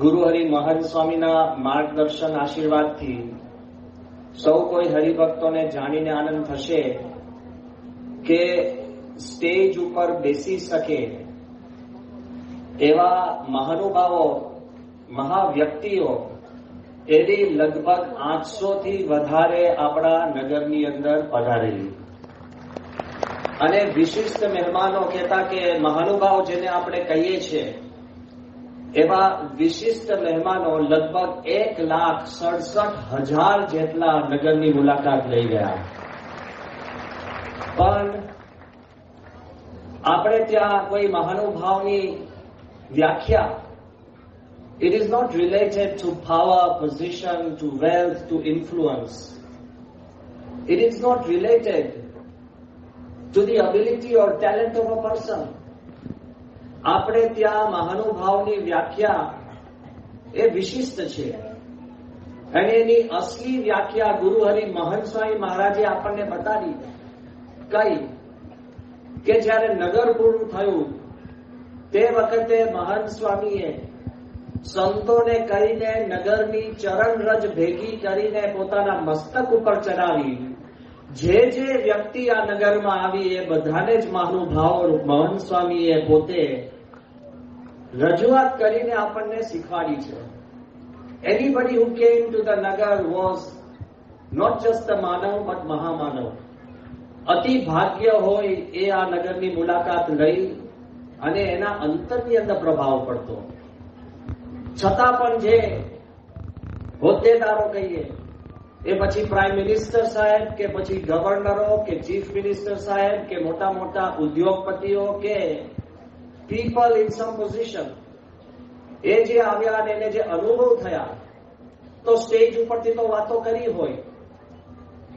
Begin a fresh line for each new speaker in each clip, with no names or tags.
ગુરુ હરિ મહંત સ્વામીના માર્ગદર્શન આશીર્વાદથી સૌ કોઈ હરિભક્તોને જાણીને આનંદ થશે કે સ્ટેજ ઉપર બેસી શકે એવા મહાનુભાવો, મહાવ્યક્તિઓ, એવી લગભગ આઠસો થી વધારે આપણા નગરની અંદર પધારેલી. અને વિશિષ્ટ મહેમાનો કહેતા કે મહાનુભાવ જેને આપણે કહીએ છીએ એવા વિશિષ્ટ મહેમાનો લગભગ એક લાખ સડસઠ હજાર જેટલા નગરની મુલાકાત લઈ ગયા પણ આપણે ત્યાં કોઈ મહાનુભાવની વ્યાખ્યા It is not related to power, position, to wealth, to influence. It is not related to the ability or talent of a person. આપણે ત્યાં મહાનુભાવની વ્યાખ્યા એ વિશિષ્ટ છે. અને એની અસલી વ્યાખ્યા ગુરુ હરિ મહંત સ્વામી મહારાજે આપણને બતાવી કઈ કે જ્યારે નગર પૂરું થયું, તે વખતે મહંત સ્વામીએ સંતોને કહીને નગરની ચરણ રજ ભેગી કરીને પોતાના મસ્તક ઉપર ચડાવી. જે જે વ્યક્તિ આ નગરમાં આવી એ બધાને જ મહાનુભાવો સ્વામી સ્વામીએ પોતે રજૂઆત કરીને આપણને શીખવાડી છે. Anybody who came to the nagar was not just the manav but mahamanav અતિ ભાગ્ય હોય એ આ નગરની મુલાકાત લઈ અને એના અંતરની અંદર પ્રભાવ પડતો. છતાં પણ જે હોદ્દેદારો કહીએ એ પછી પ્રાઇમ મિનિસ્ટર સાહેબ કે પછી ગવર્નરો કે ચીફ મિનિસ્ટર સાહેબ કે મોટા મોટા ઉદ્યોગપતિઓ કે પીપલ ઇન સમ પોઝિશન એ જે આવ્યા અને એને જે અનુભવ થયા, તો સ્ટેજ ઉપરથી તો વાતો કરી હોય.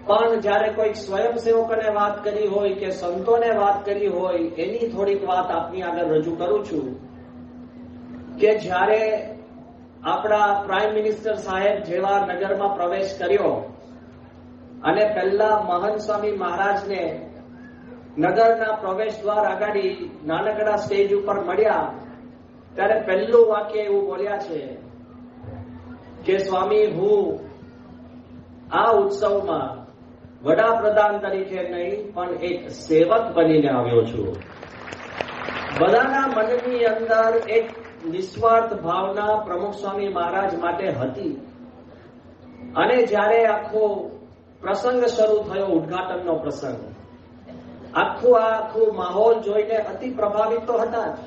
પણ જ્યારે કોઈક સ્વયંસેવકોને વાત કરી હોય કે સંતોને વાત કરી હોય, એની થોડીક વાત આપની આગળ રજૂ કરું છું કે જ્યારે આપણા પ્રાઇમ મિનિસ્ટર સાહેબ જેવા નગરમાં પ્રવેશ કર્યો અને પહેલા મહંત સ્વામી મહારાજને નગરના પ્રવેશ દ્વાર આગાડી નાનકડા સ્ટેજ ઉપર મળ્યા. ત્યારે પહેલું વાક્ય એવું બોલ્યા છે કે, સ્વામી, હું આ ઉત્સવમાં વડાપ્રધાન તરીકે નહીં, પણ એક સેવક બનીને આવ્યો છું. બધાના મનની અંદર એક નિસ્વાર્થ ભાવના પ્રમુખ સ્વામી મહારાજ માટે હતી. અને જ્યારે આખો પ્રસંગ શરૂ થયો, ઉદઘાટનનો પ્રસંગ, આખું આ આખું માહોલ જોઈને અતિ પ્રભાવિત તો હતા જ.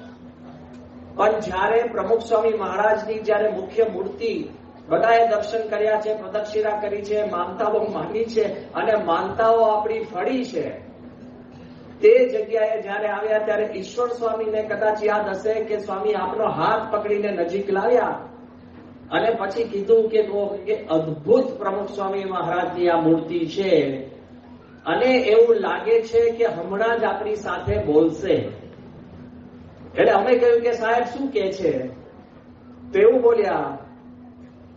પણ જ્યારે પ્રમુખ સ્વામી મહારાજની જ્યારે મુખ્ય મૂર્તિ બધાએ દર્શન કર્યા છે, પ્રદક્ષિણા કરી છે, માનતાઓ માની છે અને માનતાઓ આપણી ફળી છે તે જગ્યાએ જ્યારે આવ્યા ત્યારે ઈશ્વર સ્વામીને કદાચ યાદ હશે કે સ્વામી આપનો હાથ પકડીને નજીક લાવ્યા. અને પછી કીધું કે અદ્ભુત પ્રમુખ સ્વામી મહારાજની આ મૂર્તિ છે. અને એવું લાગે છે કે હમણાં જ આપણી સાથે બોલશે. એટલે અમે કહ્યું કે સાહેબ શું કે છે? તેવું બોલ્યા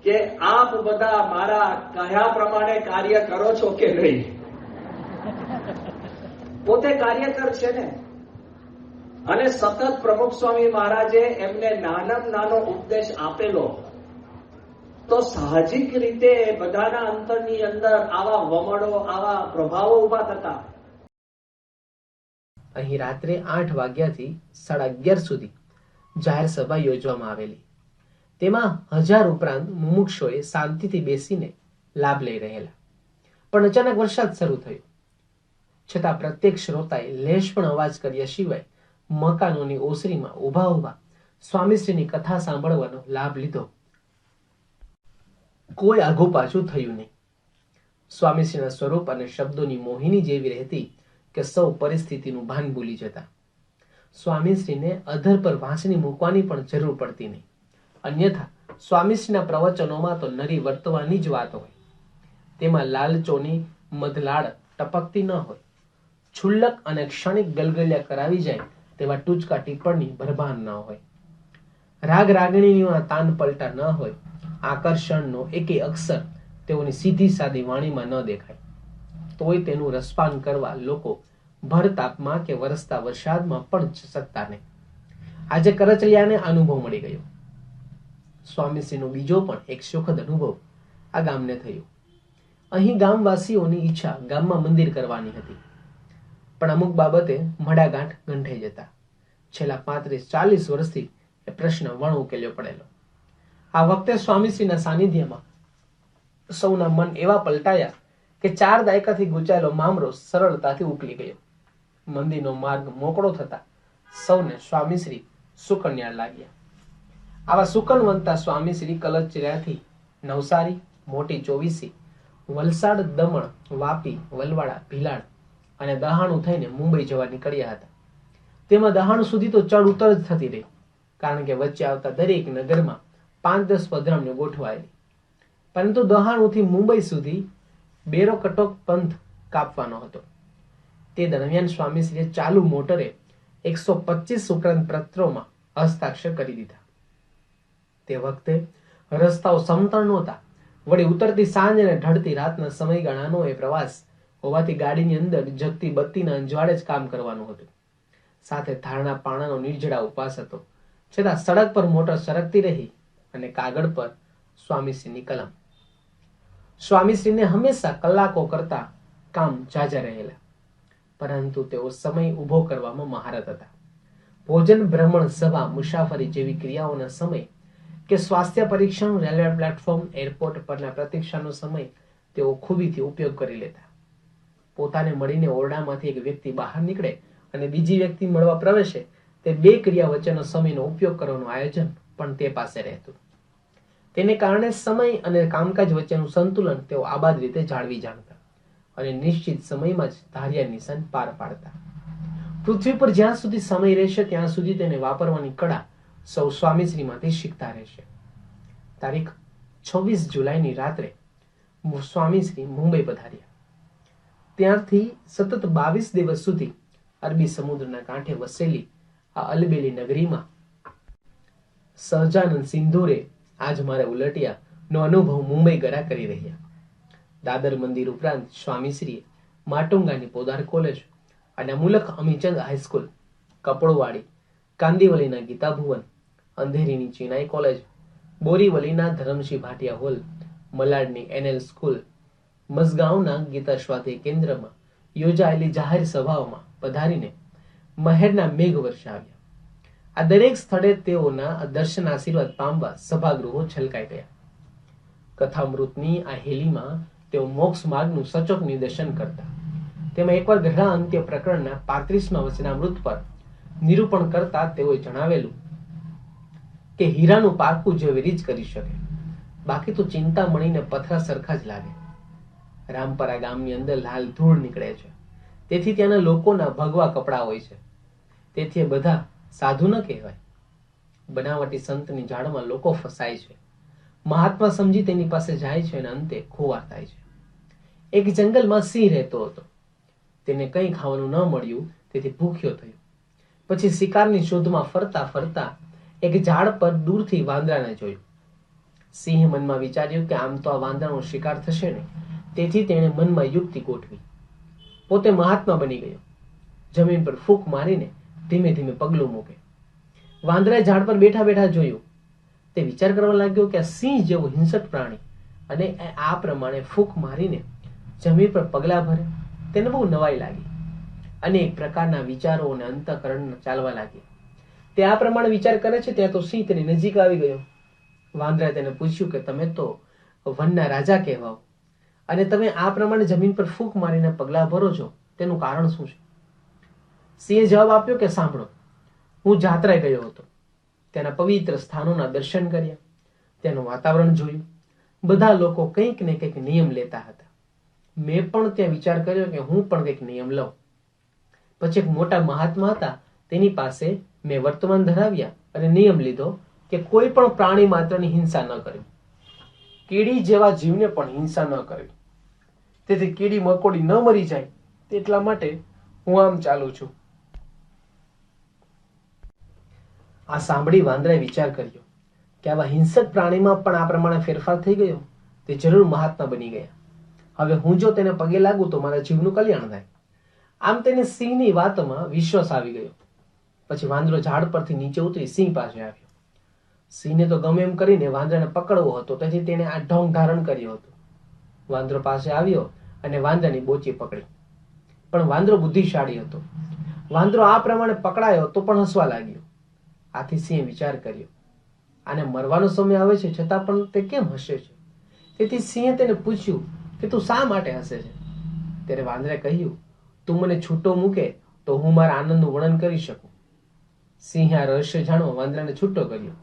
કે આપ બધા મારા કયા પ્રમાણે કાર્ય કરો છો કે નહીં? પોતે કાર્યકર છે ને. અને સતત પ્રમુખ સ્વામી મહારાજે એમને નાનામ નાનો ઉપદેશ આપેલો, તો સાહજિક રીતે બધાના અંતરની અંદર આવા વમળો, આવા પ્રભાવો ઊભા થતા.
અહીં રાત્રે આઠ વાગ્યાથી સાડા અગિયાર સુધી જાહેર સભા યોજવામાં આવેલી. તેમાં હજાર ઉપરાંત મુમુક્ષોએ શાંતિથી બેસીને લાભ લઈ રહેલા. પણ અચાનક વરસાદ શરૂ થયો. છતાં પ્રત્યેક શ્રોતાએ લેશ પણ અવાજ કર્યા સિવાય મકાનોની ઓસરીમાં ઊભા ઊભા સ્વામીશ્રીની કથા સાંભળવાનો લાભ લીધો. કોઈ આઘું પાછું થયું નહીં. સ્વામીશ્રીના સ્વરૂપ અને શબ્દોની મોહિની જેવી રહેતી કે સૌ પરિસ્થિતિનું ભાન ભૂલી જતા. સ્વામીશ્રીને અધર પર વાંસણી મૂકવાની પણ જરૂર પડતી નહીં. અન્યથા સ્વામીશ્રીના પ્રવચનોમાં તો નરી વર્તવાની જ વાત હોય. તેમાં લાલચોની, મધલાળ ટપકતી ન હોય. છુલ્લક અને ક્ષણિક ગલગલિયા કરાવી જાય તેવા ટૂચકા ટિપ્પણી ભરભાન ન હોય. રાગ રાગણીના તાન પલટા ન હોય. આકર્ષણનો એકે અક્ષર તેઓની સીધી સાદી વાણીમાં ન દેખાય. તોય તેનું રસપાન કરવા લોકો ભર તાપમાં કે વરસતા વરસાદમાં પણ શકતા નહીં. આજે કરચલિયાને અનુભવ મળી ગયો. સ્વામીશ્રીનો બીજો પણ એક સુખદ અનુભવ આ ગામને થયો. અહીં ગામવાસીઓની ઈચ્છા ગામમાં મંદિર કરવાની હતી. પણ અમુક બાબતે મડાગાંઠ ગંઠાઈ જતા. છેલ્લા પાંત્રીસ ચાલીસ વર્ષથી એ પ્રશ્ન વણ ઉકેલ્યો પડેલો. આ વખતે સ્વામીશ્રીના સાનિધ્યમાં સૌના મન એવા પલટાયા કે ચાર દાયકાથી ગુચાયેલો મામરો સરળતાથી ઉકલી ગયો. મંદિરનો માર્ગ મોકળો થતા સૌને સ્વામીશ્રી સુકન્યા લાગ્યા. આવા સુકનવંતા સ્વામીશ્રી કલચર્યાથી નવસારી, મોટી ચોવીસી, વલસાડ દમણ, વાપી, વલવાડા, ભીલાડ અને દહાણું થઈને મુંબઈ જવા નીકળ્યા હતા. તેમાં દહાણું સુધી તો ચડ ઉતર જ થતી રહી, કારણ કે વચ્ચે આવતા દરેક નગરમાં પાંચ દસ પધરામણીઓ ગોઠવાયેલી. પરંતુ દહાણુથી મુંબઈ સુધી બેરો કટોક પંથ કાપવાનો હતો. તે દરમિયાન સ્વામીશ્રીએ ચાલુ મોટરે એકસો પચીસ ઉપરાંત પત્રોમાં હસ્તાક્ષર કરી દીધા. તે વખતે રસ્તાઓ સમતળ નહોતા. વળી ઉતરતી સાંજ અને ઢળતી રાતના સમયગાળાનો એ પ્રવાસ હોવાથી ગાડીની અંદર જગતી બત્તીના અંજવાળે જ કામ કરવાનું હતું. સાથે ધારણા પાણાનો નિર્જળા ઉપવાસ હતો. છતાં સડક પર મોટર સરકતી રહી અને કાગળ પર સ્વામીશ્રીની કલમ. સ્વામીશ્રીને હંમેશા કલાકો કરતા કામ જાજા રહેલા. પરંતુ તેઓ સમય ઊભો કરવામાં મહારત હતા. ભોજન ભ્રમણ સભા મુસાફરી જેવી ક્રિયાઓના સમય કે સ્વાસ્થ્ય પરીક્ષણ રેલવે પ્લેટફોર્મ એરપોર્ટ પરના પ્રતીક્ષાનો સમય તેઓ ખૂબીથી ઉપયોગ કરી લેતા. પોતાને મળીને ઓરડામાંથી એક વ્યક્તિ બહાર નીકળે અને બીજી વ્યક્તિ મળવા પ્રવેશે, તે બે ક્રિયા વચ્ચેનો સમયનો ઉપયોગ કરવાનું આયોજન પણ તે પાસે રહેતું. તેને કારણે સમય અને કામકાજ વચ્ચેનું સંતુલન તેઓ આબાદ રીતે જાળવી જાણતા અને નિશ્ચિત સમયમાં જ ધાર્યા નિશાન પાર પાડતા. પૃથ્વી પર જ્યાં સુધી સમય રહેશે, ત્યાં સુધી તેને વાપરવાની કળા સૌ સ્વામીશ્રીમાંથી શીખતા રહેશે. તારીખ છવ્વીસ જુલાઈની રાત્રે સ્વામીશ્રી મુંબઈ પધાર્યા. ત્યારથી સતત બાવીસ દિવસ સુધી અરબી સમુદ્રના કાંઠે વસેલી આ અલબેલી નગરીમાં સહજાનંદ સિંધુરે આજ મારે ઉલટિયા નો અનુભવ મુંબઈ ગરા કરી રહ્યા. દાદર મંદિર ઉપરાંત સ્વામીશ્રીએ માટુંગાની પોદાર કોલેજ અને મુલક અમીચંદ હાઈસ્કૂલ કપડવાડી કાંદીવલીના ગીતા ભુવન, અંધેરીની ચિનાઈ કોલેજ, બોરીવલીના ધરમસિંહ ભાટિયા હોલ, મલાડની એનએલ સ્કૂલ મસગાંવના ગીતા સ્વાધ્યાય કેન્દ્રમાં યોજાયેલી જાહેર સભાઓમાં પધારીને મહેરના મેઘ વર્ષાવ્યા આ દરેક સ્થળે તેઓના દર્શન આશીર્વાદ પામવા સભાગૃહો છલકાઈ ગયા. કથામૃતની આ હેલીમાં તેઓ મોક્ષ માર્ગનું સચોક નિદર્શન કરતા. તેમાં એકવાર ગ્રહણા અંત્ય પ્રકરણના પાંત્રીસમાં વચનામૃત પર નિરૂપણ કરતા તેઓએ જણાવેલું કે હીરાનું પારખું જેવી રીજ કરી શકે. બાકી તો ચિંતામણીને પથરા સરખા જ લાગે. રામપરા ગામની અંદર લાલ ધૂળ નીકળે છે. તેથી ત્યાંના લોકોના ભગવા કપડાં હોય છે. તેથી એ બધા સાધુ ન કહેવાય. બનાવટી સંતની જાળમાં લોકો ફસાય છે. મહાત્મા સમજી તેની પાસે જાય છે અને અંતે ખોવા થાય છે. એક જંગલમાં સિંહ રહેતો હતો. તેને કંઈ ખાવાનું ન મળ્યું, તેથી ભૂખ્યો થયો. પછી શિકારની શોધમાં ફરતા ફરતા એક ઝાડ પર દૂરથી વાંદરાને જોયું. સિંહ મનમાં વિચાર્યું કે આમ તો આ વાંદરાનો શિકાર થશે નહીં. તેથી તેણે મનમાં યુક્તિ ગોઠવી. પોતે મહાત્મા બની ગયો. જમીન પર ફૂંક મારીને ધીમે ધીમે પગલું મૂકે. વાંદરાએ ઝાડ પર બેઠા બેઠા જોયું. તે વિચાર કરવા લાગ્યો કે આ સિંહ જેવું હિંસક પ્રાણી અને આ પ્રમાણે ફૂંક મારીને જમીન પર પગલા ભરે. તેને બહુ નવાઈ લાગી. અનેક પ્રકારના વિચારો અને અંતકરણ ચાલવા લાગ્યા. તે આ પ્રમાણે વિચાર કરે છે ત્યાં તો સિંહ તેની નજીક આવી ગયો. વાંદરાએ તેને પૂછ્યું કે તમે તો વનના રાજા કહેવાઓ. અને તમે આ પ્રમાણે જમીન પર ફૂંક મારીને પગલા ભરો છો, તેનું કારણ શું છે? સિંહે જવાબ આપ્યો કે સાંભળો, હું જાત્રાએ ગયો હતો. તેના પવિત્ર સ્થાનોના દર્શન કર્યા, તેનું વાતાવરણ જોયું. બધા લોકો કંઈક ને કંઈક નિયમ લેતા હતા. મેં પણ ત્યાં વિચાર કર્યો કે હું પણ કંઈક નિયમ લઉં. પછી એક મોટા મહાત્મા હતા, તેની પાસે મેં વર્તમાન ધરાવ્યા અને નિયમ લીધો કે કોઈ પણ પ્રાણી માત્રની હિંસા ન કરવી કીડી જેવા જીવને પણ હિંસા ન કરવી તેથી કીડી મકોડી ન મરી જાય તેટલા માટે હું આમ ચાલુ છું. આ સાંભળી વાંદરાએ વિચાર કર્યો કે આવા હિંસક પ્રાણીમાં પણ આ પ્રમાણે ફેરફાર થઈ ગયો? તે જરૂર મહાત્મા બની ગયા. હવે હું જો તેને પગે લાગુ તો મારા જીવનું કલ્યાણ થાય. આમ તેને સિંહની વાતમાં વિશ્વાસ આવી ગયો. પછી વાંદરો ઝાડ પરથી નીચે ઉતરી સિંહ પાસે આવ્યો. સિંહને તો ગમે એમ કરીને વાંદરાને પકડવો હતો, તેથી તેણે આ ઢોંગ ધારણ કર્યો હતો. વાંદરો પાસે આવ્યો અને વાંદરાની બોચી પકડી. પણ વાંદરો બુદ્ધિશાળી હતો. વાંદરો આ પ્રમાણે પકડાયો તો પણ હસવા લાગ્યો. આથી સિંહે વિચાર કર્યો, આને મરવાનો સમય આવે છે, છતાં પણ તે કેમ હસે છે? તેથી સિંહે તેને પૂછ્યું કે, તું શા માટે હસે છે? ત્યારે વાંદરે કહ્યું, તું મને છૂટો મૂકે તો હું મારા આનંદનું વર્ણન કરી શકું. સિંહે આ રહસ્ય જાણવા વાંદરાને છૂટો કર્યો.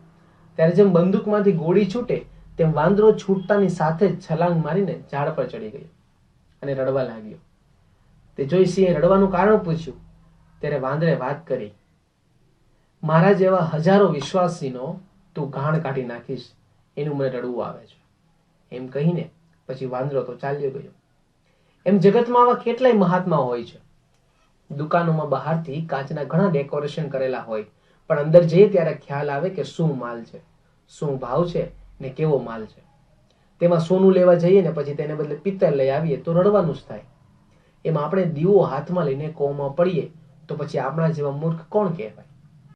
ત્યારે જેમ બંદૂકમાંથી ગોળી છૂટે, તેમ વાંદરો છૂટતાની સાથે જ છલાંગ મારીને ઝાડ પર ચડી ગયો. અને રડવા લાગ્યો. તે જોઈ સિંહે રડવાનું કારણ પૂછ્યું. ત્યારે વાંદરે વાત કરી, મારા જેવા હજારો વિશ્વાસીનો તું ઘાણ કાઢી નાખીશ. એનું મને રડવું આવે છે. એમ કહીને પછી વાંદરો તો ચાલ્યો ગયો. એમ જગતમાં આવા કેટલાય મહાત્મા હોય છે. દુકાનોમાં બહારથી કાચના ઘણા ડેકોરેશન કરેલા હોય, પણ અંદર જઈએ ત્યારે ખ્યાલ આવે કે શું માલ છે, શું ભાવ છે ને કેવો માલ છે. તેમાં સોનું લેવા જઈએ ને પછી તેને બદલે પિત્તળ લઈ આવીએ, તો રડવાનું જ થાય. એમાં આપણે દીવો હાથમાં લઈને કોમાં પડીએ, તો પછી આપણા જેવા મૂર્ખ કોણ કહેવાય?